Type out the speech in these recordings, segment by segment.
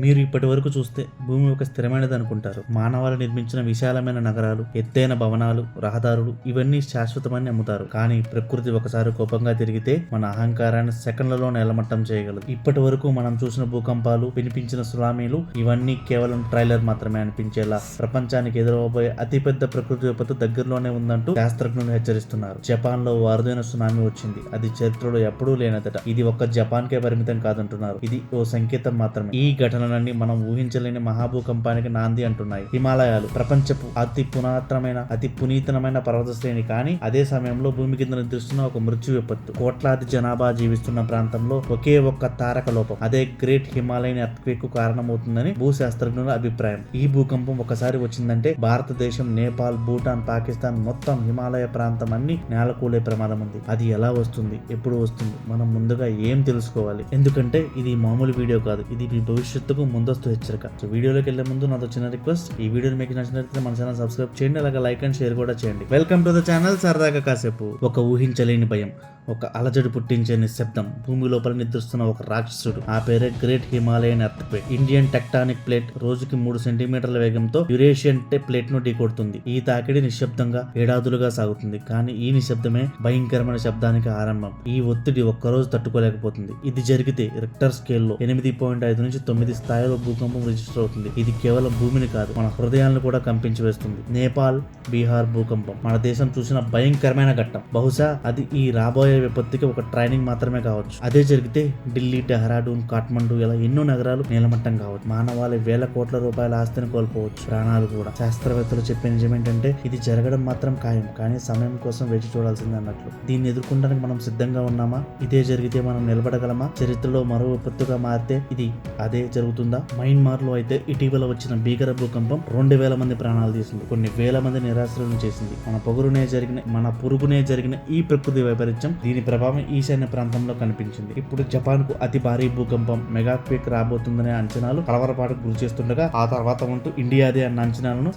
మీరు ఇప్పటి వరకు చూస్తే భూమి ఒక స్థిరమైనది అనుకుంటారు. మానవాళి నిర్మించిన విశాలమైన నగరాలు ఎత్తైన భవనాలు రహదారులు ఇవన్నీ శాశ్వతమని నమ్ముతారు. కానీ ప్రకృతి ఒకసారి కోపంగా తిరిగితే మన అహంకారాన్ని సెకండ్లలో నెలమట్టం చేయగలదు. ఇప్పటి వరకు మనం చూసిన భూకంపాలు వినిపించిన సునామీలు ఇవన్నీ కేవలం ట్రైలర్ మాత్రమే అనిపించేలా ప్రపంచానికి ఎదురవబోయే అతిపెద్ద ప్రకృతి విపత్తు దగ్గరలోనే ఉందంటూ శాస్త్రజ్ఞులు హెచ్చరిస్తున్నారు. జపాన్లో వారుదైన సునామీ వచ్చింది. అది చరిత్రలో ఎప్పుడూ లేనదట. ఇది ఒక్క జపాన్ కే పరిమితం కాదంటున్నారు. ఇది ఓ సంకేతం మాత్రమే. ఈ ఘటన ఘటనలన్నీ మనం ఊహించలేని మహాభూకంపానికి నాంది అంటున్నాయి. హిమాలయాలు ప్రపంచపు అతి పునాతనమైన అతి పునీతనమైన పర్వత శ్రేణి కానీ అదే సమయంలో భూమి కింద నిద్రిస్తున్న ఒక మృత్యు విపత్తు. కోట్లాది జనాభా జీవిస్తున్న ప్రాంతంలో ఒకే ఒక్క తారక లోపం. అదే గ్రేట్ హిమాలయన్ ఎర్త్క్వేక్కు కారణమవుతుందని భూశాస్త్రజ్ఞుల అభిప్రాయం. ఈ భూకంపం ఒకసారి వచ్చిందంటే భారతదేశం నేపాల్ భూటాన్ పాకిస్తాన్ మొత్తం హిమాలయ ప్రాంతం అన్ని నేలకూలే ప్రమాదం ఉంది. అది ఎలా వస్తుంది? ఎప్పుడు వస్తుంది? మనం ముందుగా ఏం తెలుసుకోవాలి? ఎందుకంటే ఇది మామూలు వీడియో కాదు. ఇది మీ భవిష్యత్తుకు ముందస్తు హెచ్చరిక. సో వీడియోలోకి వెళ్ళే ముందు నాతో చిన్న రిక్వెస్ట్ ఈ వీడియోని మీకు నచ్చినట్లయితే మన ఛానల్ సబ్స్క్రైబ్ చేయండి అలాగే లైక్ అండ్ షేర్ కూడా చేయండి. వెల్కమ్ టు ద ఛానల్ సరదాగా కాసేపు. ఒక ఊహించలేని భయం ఒక అలజడి పుట్టించే నిశ్శబ్దం భూమి లోపల నిద్రిస్తున్న ఒక రాక్షసుడు. ఆ పేరే great Himalayan earth plate Indian tectonic plate రోజుకి మూడు సెంటీమీటర్ల వేగంతో యురేషియన్ ప్లేట్ను ఢీకొడుతుంది. ఈ తాకిడి నిశ్శబ్దంగా ఏడాదులుగా సాగుతుంది కానీ ఈ నిశ్శబ్దమే భయంకరమైన శబ్దానికి ఆరంభం. ఈ ఒత్తిడి ఒక్కరోజు తట్టుకోలేకపోతుంది. ఇది జరిగితే రిక్టర్ స్కేల్లో ఎనిమిది పాయింట్ ఐదు నుంచి తొమ్మిది స్థాయిలో భూకంపం రిజిస్టర్ అవుతుంది. ఇది కేవలం భూమిని కాదు మన హృదయాలను కూడా కంపించి వేస్తుంది. నేపాల్ బీహార్ భూకంపం. మన దేశం చూసిన భయంకరమైన ఘట్టం. బహుశా అది ఈ రాబోయే విపత్తుకి ఒక ట్రైనింగ్ మాత్రమే కావచ్చు. అదే జరిగితే ఢిల్లీ డెహ్రాడూన్ కాఠ్మండు ఇలా ఎన్నో నగరాలు నీలమట్టం కావచ్చు. మానవాళి వేల కోట్ల రూపాయల ఆస్తిని కోల్పోవచ్చు. ప్రాణాలు కూడా. శాస్త్రవేత్తలు చెప్పే నిజం ఏంటంటే ఇది జరగడం మాత్రం ఖాయం కానీ సమయం కోసం వేచి చూడాల్సిందే అన్నట్లు. దీన్ని ఎదుర్కొనడానికి మనం సిద్ధంగా ఉన్నామా? ఇదే జరిగితే మనం నిలబడగలమా? చరిత్రలో మరో విపత్తుగా మారితే ఇది అదే జరుగుతుంది. జరుగుతుందా? మయన్మార్లో అయితే ఇటీవల వచ్చిన భీకర భూకంపం రెండు వేల మంది ప్రాణాలు తీసింది. కొన్ని వేల మంది నిరాశ్రయం చేసింది. మన పొగురునే జరిగిన మన పురుగునే జరిగిన ఈ ప్రకృతి వైపరీత్యం దీని ప్రభావం ఈశాన్య ప్రాంతంలో కనిపించింది. ఇప్పుడు జపాన్కు అతి భారీ భూకంపం మెగాక్విక్ రాబోతుందనే అంచనాలు కలవరపాటుకు గురి చేస్తుండగా ఆ తర్వాత ఉంటూ ఇండియాదే అన్న అంచనాలను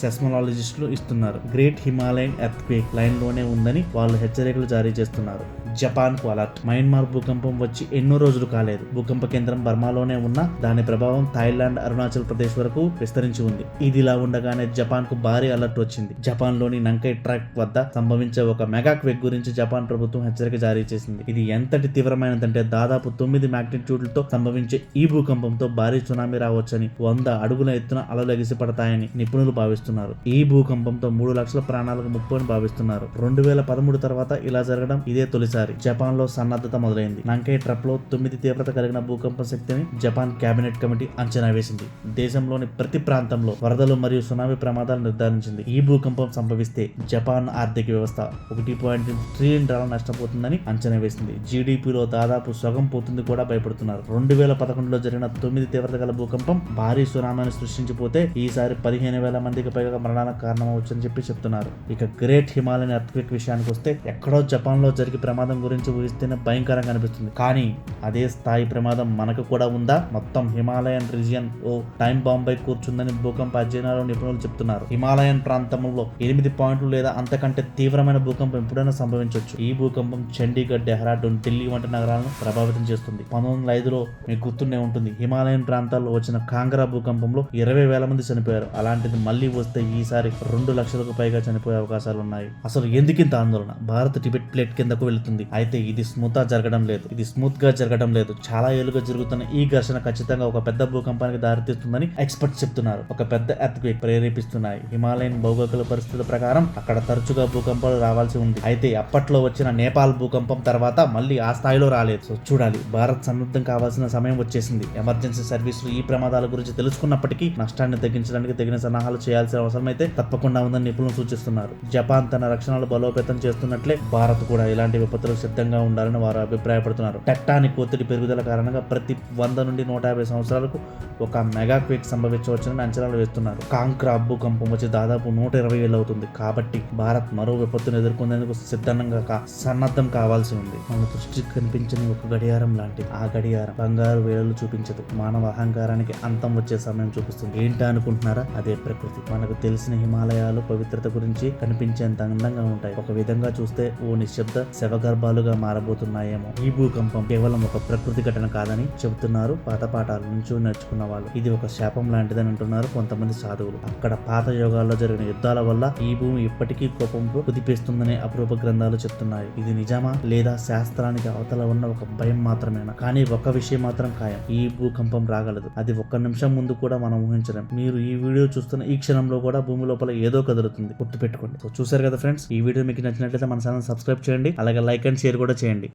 సెస్మలాజీ ఇస్తున్నారు. గ్రేట్ హిమాలయన్ ఎర్త్ క్వేక్ లైన్లోనే ఉందని వాళ్ళు హెచ్చరికలు జారీ చేస్తున్నారు. జపాన్కు అలర్ట్. మయన్మార్ భూకంపం వచ్చి ఎన్నో రోజులు కాలేదు. భూకంప కేంద్రం బర్మాలోనే ఉన్న దాని ప్రభావం థాయిలాండ్ అరుణాచల్ ప్రదేశ్ వరకు విస్తరించి ఉంది. ఇది ఇలా ఉండగానే జపాన్కు భారీ అలర్ట్ వచ్చింది. జపాన్లోని నంకై ట్రాక్ వద్ద సంభవించే ఒక మెగా క్వెక్ గురించి జపాన్ ప్రభుత్వం హెచ్చరిక జారీ చేసింది. ఇది ఎంతటి తీవ్రమైనదంటే దాదాపు తొమ్మిది మ్యాగ్నిట్యూడ్లతో సంభవించే ఈ భూకంపంతో భారీ సునామీ రావచ్చని వంద అడుగుల ఎత్తున అలలు పడతాయని నిపుణులు భావిస్తున్నారు. ఈ భూకంపంతో మూడు లక్షల ప్రాణాలకు ముప్పు అని భావిస్తున్నారు. రెండు వేల పదమూడు తర్వాత ఇలా జరగడం ఇదే తొలిసారి. జపాన్లో సన్నద్ధత మొదలైంది. నంకై ట్రప్లో తొమ్మిది తీవ్రత కలిగిన భూకంప శక్తిని జపాన్ కేబినెట్ కమిటీ అంచనా వేసింది. దేశంలోని ప్రతి ప్రాంతంలో వరదలు మరియు సునామీ ప్రమాదాలు నిర్ధారించింది. ఈ భూకంపం సంభవిస్తే జపాన్ ఆర్థిక వ్యవస్థ ఒకటి పాయింట్ ట్రిలియన్ డాలర్ నష్టపోతుందని అంచనా వేసింది. జీడిపిలో దాదాపు సగం పోతుంది కూడా భయపడుతున్నారు. రెండు వేల పదకొండులో జరిగిన తొమ్మిది తీవ్రత గల భూకంపం భారీ సునామీని సృష్టించిపోతే ఈసారి పదిహేను వేల మందికి పైగా మరణానికి కారణమవచ్చని చెప్పి చెప్తున్నారు. ఇక గ్రేట్ హిమాలయన్ ఎర్త్క్వేక్ విషయానికి వస్తే ఎక్కడో జపాన్లో జరిగే ప్రమాదం గురించి ఊహిస్తేనే భయంకరంగా అనిపిస్తుంది. కానీ అదే స్థాయి ప్రమాదం మనకు కూడా ఉందా? మొత్తం హిమాలయన్ రీజియన్ ఓ టైం బాంబై కూర్చుందని భూకంప అధ్యయనాలు నిపుణులు చెప్తున్నారు. హిమాలయన్ ప్రాంతంలో ఎనిమిది పాయింట్లు లేదా అంతకంటే తీవ్రమైన భూకంపం ఎప్పుడైనా సంభవించవచ్చు ఈ భూకంపం చండీగఢ్ డెహ్రాడూన్ ఢిల్లీ వంటి నగరాలను ప్రభావితం చేస్తుంది. పంతొమ్మిది వందల ఐదులో మీకు గుర్తుండే ఉంటుంది. హిమాలయన్ ప్రాంతాల్లో వచ్చిన కాంగ్రా భూకంపంలో ఇరవై వేల మంది చనిపోయారు. అలాంటిది మళ్ళీ వస్తే ఈసారి రెండు లక్షలకు పైగా చనిపోయే అవకాశాలు ఉన్నాయి. అసలు ఎందుకింత ఆందోళన? భారత్ టిబెట్ ప్లేట్ కిందకు వెళుతుంది. అయితే ఇది స్మూత్గా జరగడం లేదు. ఇది స్మూత్గా జరగడం లేదు. చాలా ఏళ్ళుగా జరుగుతున్న ఈ ఘర్షణ ఖచ్చితంగా ఒక పెద్ద భూకంపానికి దారితీస్తుందని ఎక్స్పర్ట్స్ చెప్తున్నారు. ఒక పెద్ద ఎర్త్క్వేక్ ప్రేరేపిస్తున్నాయి. హిమాలయన్ భౌగోళిక పరిస్థితుల ప్రకారం అక్కడ తరచుగా భూకంపాలు రావాల్సి ఉంది. అయితే అప్పట్లో వచ్చిన నేపాల్ భూకంపం తర్వాత మళ్ళీ ఆ స్థాయిలో రాలేదు. సో చూడాలి. భారత్ సన్నద్ధం కావాల్సిన సమయం వచ్చేసింది. ఎమర్జెన్సీ సర్వీసులు ఈ ప్రమాదాల గురించి తెలుసుకున్నప్పటికీ నష్టాన్ని తగ్గించడానికి తగిన సన్నాహాలు చేయాల్సిన అవసరం అయితే తప్పకుండా ఉందని నిపుణులు సూచిస్తున్నారు. జపాన్ తన రక్షణలు బలోపేతం చేస్తున్నట్లే భారత్ కూడా ఇలాంటి విపత్తులకు సిద్ధంగా ఉండాలని వారు అభిప్రాయపడుతున్నారు. టెక్టానిక్ ఒత్తిడి పెరుగుదల కారణంగా ప్రతి వంద నుండి నూట యాభై సంవత్సరాలకు ఒక మెగా క్వేక్ సంభవించవచ్చని అంచనాలు వేస్తున్నారు. కాంక్రా భూకంపం వచ్చి దాదాపు నూట ఇరవై ఏళ్ళు అవుతుంది. కాబట్టి భారత్ మరో విపత్తును ఎదుర్కొనేందుకు సిద్ధంగా కా- సన్నద్ధం కావాల్సి ఉంది. మన దృష్టికి కనిపించని ఒక గడియారం లాంటి ఆ గడియారం బంగారు వేళలు చూపించదు. మానవ అహంకారానికి అంతం వచ్చే సమయం చూపిస్తుంది. ఏంటా అనుకుంటున్నారా? అదే ప్రకృతి. మనకు తెలిసిన హిమాలయాలు పవిత్రత గురించి కనిపించేంత అందంగా ఉంటాయి. ఒక విధంగా చూస్తే ఓ నిశ్శబ్ద శవగర్భాలుగా మారబోతున్నాయేమో. ఈ భూకంపం కేవలం ఒక ప్రకృతి ఘటన కాదని చెబుతున్నారు పాత పాట పాఠాలు నుంచి నేర్చుకున్న వాళ్ళు. ఇది ఒక శాపం లాంటిదని అంటున్నారు కొంతమంది సాధువులు. అక్కడ పాత యోగాల్లో జరిగిన యుద్ధాల వల్ల ఈ భూమి ఇప్పటికీ కోపంతో కుదిపేస్తుందనే అపరూప గ్రంథాలు చెప్తున్నాయి. ఇది నిజమా లేదా శాస్త్రానికి అవతల ఉన్న ఒక భయం మాత్రమేనా? కానీ ఒక్క విషయం మాత్రం ఖాయం. ఈ భూకంపం రాగలదు. అది ఒక్క నిమిషం ముందు కూడా మనం ఊహించలేం. మీరు ఈ వీడియో చూస్తున్న ఈ క్షణంలో కూడా భూమి లోపల ఏదో కదులుతుంది. గుర్తుపెట్టుకోండి. సో చూసారు కదా ఫ్రెండ్స్? ఈ వీడియో మీకు నచ్చినట్లయితే మన ఛానల్ సబ్స్క్రైబ్ చేయండి. అలాగే లైక్ అండ్ షేర్ కూడా చేయండి.